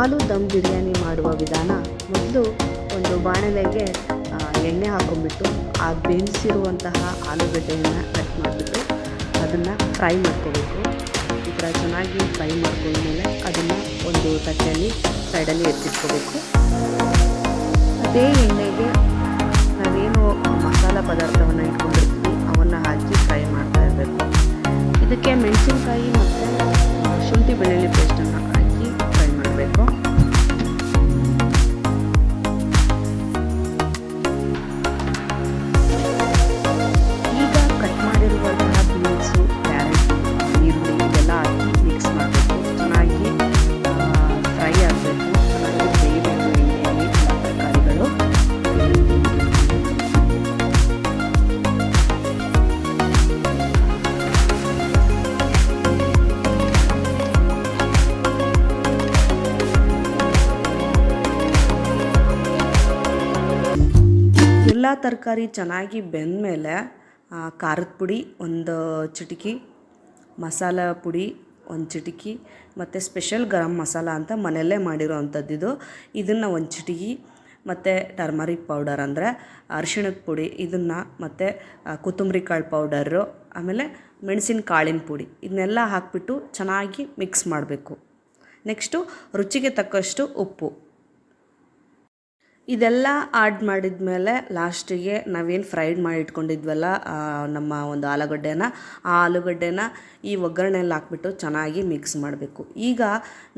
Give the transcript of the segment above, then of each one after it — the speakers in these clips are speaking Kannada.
ಆಲೂ ದಮ್ ಬಿರಿಯಾನಿ ಮಾಡುವ ವಿಧಾನ ಮೊದಲು ಒಂದು ಬಾಣಲೆಗೆ ಎಣ್ಣೆ ಹಾಕೊಂಡ್ಬಿಟ್ಟು ಆ ಬೇಯಿಸಿರುವಂತಹ ಆಲೂಗಡ್ಡೆಯನ್ನು ಕಟ್ ಮಾಡಿಬಿಟ್ಟು ಅದನ್ನು ಫ್ರೈ ಮಾಡ್ಕೋಬೇಕು. ಈ ಥರ ಚೆನ್ನಾಗಿ ಫ್ರೈ ಮಾಡ್ಕೊಂಡ್ಮೇಲೆ ಅದನ್ನು ಒಂದು ತಟ್ಟೆಯಲ್ಲಿ ಸೈಡಲ್ಲಿ ಎತ್ತಿಟ್ಕೋಬೇಕು. ಅದೇ ಎಣ್ಣೆಗೆ ನಾವೇನು ಮಸಾಲ ಪದಾರ್ಥವನ್ನು ಇಟ್ಕೊಂಡಿರ್ತೀವಿ, ಅವನ್ನು ಹಾಕಿ ಫ್ರೈ ಮಾಡ್ತಾ ಇರಬೇಕು. ಇದಕ್ಕೆ ಮೆಣಸಿನ್ಕಾಯಿ ಮತ್ತು ಶುಂಠಿ ಬೆಳ್ಳುಳ್ಳಿ ಪೇಸ್ಟನ್ನು ಎಲ್ಲ ತರಕಾರಿ ಚೆನ್ನಾಗಿ ಬೆಂದಮೇಲೆ ಖಾರದ ಪುಡಿ ಒಂದು ಚಿಟಿಕಿ, ಮಸಾಲ ಪುಡಿ ಒಂದು ಚಿಟಿಕಿ, ಮತ್ತು ಸ್ಪೆಷಲ್ ಗರಂ ಮಸಾಲ ಅಂತ ಮನೆಯಲ್ಲೇ ಮಾಡಿರೋ ಅಂಥದ್ದಿದು ಇದನ್ನು ಒಂದು ಚಿಟಿಕಿ, ಮತ್ತು ಟರ್ಮರಿಕ್ ಪೌಡರ್ ಅಂದರೆ ಅರಿಶಿಣದ ಪುಡಿ, ಇದನ್ನು ಮತ್ತು ಕೊತ್ತಂಬರಿ ಕಾಳು ಪೌಡರು, ಆಮೇಲೆ ಮೆಣಸಿನ ಕಾಳಿನ ಪುಡಿ, ಇದನ್ನೆಲ್ಲ ಹಾಕಿಬಿಟ್ಟು ಚೆನ್ನಾಗಿ ಮಿಕ್ಸ್ ಮಾಡಬೇಕು. ನೆಕ್ಸ್ಟು ರುಚಿಗೆ ತಕ್ಕಷ್ಟು ಉಪ್ಪು. ಇದೆಲ್ಲ ಆಡ್ ಮಾಡಿದ ಮೇಲೆ ಲಾಸ್ಟಿಗೆ ನಾವೇನು ಫ್ರೈಡ್ ಮಾಡಿ ಇಟ್ಕೊಂಡಿದ್ವಲ್ಲ ನಮ್ಮ ಒಂದು ಆಲೂಗಡ್ಡೆನ, ಆ ಆಲೂಗಡ್ಡೆನ ಈ ಒಗ್ಗರಣೆಯಲ್ಲಿ ಹಾಕ್ಬಿಟ್ಟು ಚೆನ್ನಾಗಿ ಮಿಕ್ಸ್ ಮಾಡಬೇಕು. ಈಗ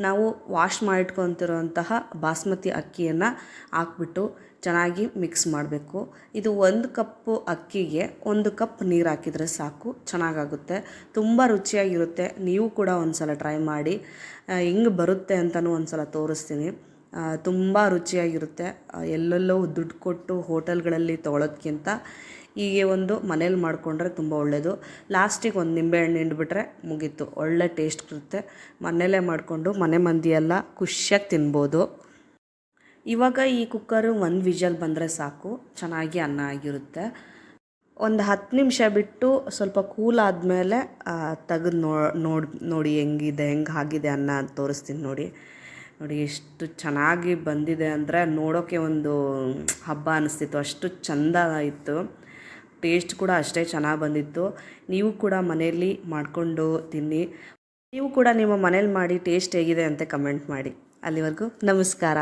ನಾವು ವಾಶ್ ಮಾಡಿಟ್ಕೊತಿರುವಂತಹ ಬಾಸ್ಮತಿ ಅಕ್ಕಿಯನ್ನು ಹಾಕ್ಬಿಟ್ಟು ಚೆನ್ನಾಗಿ ಮಿಕ್ಸ್ ಮಾಡಬೇಕು. ಇದು ಒಂದು ಕಪ್ಪು ಅಕ್ಕಿಗೆ ಒಂದು ಕಪ್ ನೀರು ಹಾಕಿದರೆ ಸಾಕು, ಚೆನ್ನಾಗಾಗುತ್ತೆ. ತುಂಬ ರುಚಿಯಾಗಿರುತ್ತೆ. ನೀವು ಕೂಡ ಒಂದು ಸಲ ಟ್ರೈ ಮಾಡಿ ಹೆಂಗೆ ಬರುತ್ತೆ ಅಂತಲೂ ಒಂದು ಸಲ ತೋರಿಸ್ತೀನಿ. ತುಂಬ ರುಚಿಯಾಗಿರುತ್ತೆ. ಎಲ್ಲೆಲ್ಲೋ ದುಡ್ಡು ಕೊಟ್ಟು ಹೋಟೆಲ್ಗಳಲ್ಲಿ ತೊಗೊಳೋದ್ಕಿಂತ ಹೀಗೆ ಒಂದು ಮನೇಲಿ ಮಾಡಿಕೊಂಡ್ರೆ ತುಂಬ ಒಳ್ಳೆಯದು ಲಾಸ್ಟಿಗೆ ಒಂದು ನಿಂಬೆಹಣ್ಣು ಹಿಂಡ್ಬಿಟ್ರೆ ಮುಗೀತು. ಒಳ್ಳೆ ಟೇಸ್ಟ್ ಇರುತ್ತೆ. ಮನೆಯಲ್ಲೇ ಮಾಡಿಕೊಂಡು ಮನೆ ಮಂದಿ ಎಲ್ಲ ಖುಷಿಯಾಗಿ ತಿನ್ಬೋದು. ಇವಾಗ ಈ ಕುಕ್ಕರು ಒಂದು ವಿಜಲ್ ಬಂದರೆ ಸಾಕು. ಚೆನ್ನಾಗಿ ಅನ್ನ ಆಗಿರುತ್ತೆ. ಒಂದು ಹತ್ತು ನಿಮಿಷ ಬಿಟ್ಟು ಸ್ವಲ್ಪ ಕೂಲ್ ಆದಮೇಲೆ ತೆಗೆದು ನೋಡಿ ನೋಡಿ ಹೆಂಗಿದೆ, ಹೆಂಗೆ ಆಗಿದೆ ಅನ್ನ ಅಂತ ತೋರಿಸ್ತೀನಿ ನೋಡಿ. ನೋಡಿ, ಎಷ್ಟು ಚೆನ್ನಾಗಿ ಬಂದಿದೆ ಅಂದರೆ ನೋಡೋಕ್ಕೆ ಒಂದು ಹಬ್ಬ ಅನಿಸ್ತಿತ್ತು. ಅಷ್ಟು ಚಂದ ಇತ್ತು. ಟೇಸ್ಟ್ ಕೂಡ ಅಷ್ಟೇ ಚೆನ್ನಾಗಿ ಬಂದಿತ್ತು. ನೀವು ಕೂಡ ಮನೆಯಲ್ಲಿ ಮಾಡಿಕೊಂಡು ತಿನ್ನಿ. ನೀವು ಕೂಡ ನಿಮ್ಮ ಮನೇಲಿ ಮಾಡಿ ಟೇಸ್ಟ್ ಹೇಗಿದೆ ಅಂತ ಕಮೆಂಟ್ ಮಾಡಿ. ಅಲ್ಲಿವರೆಗೂ ನಮಸ್ಕಾರ.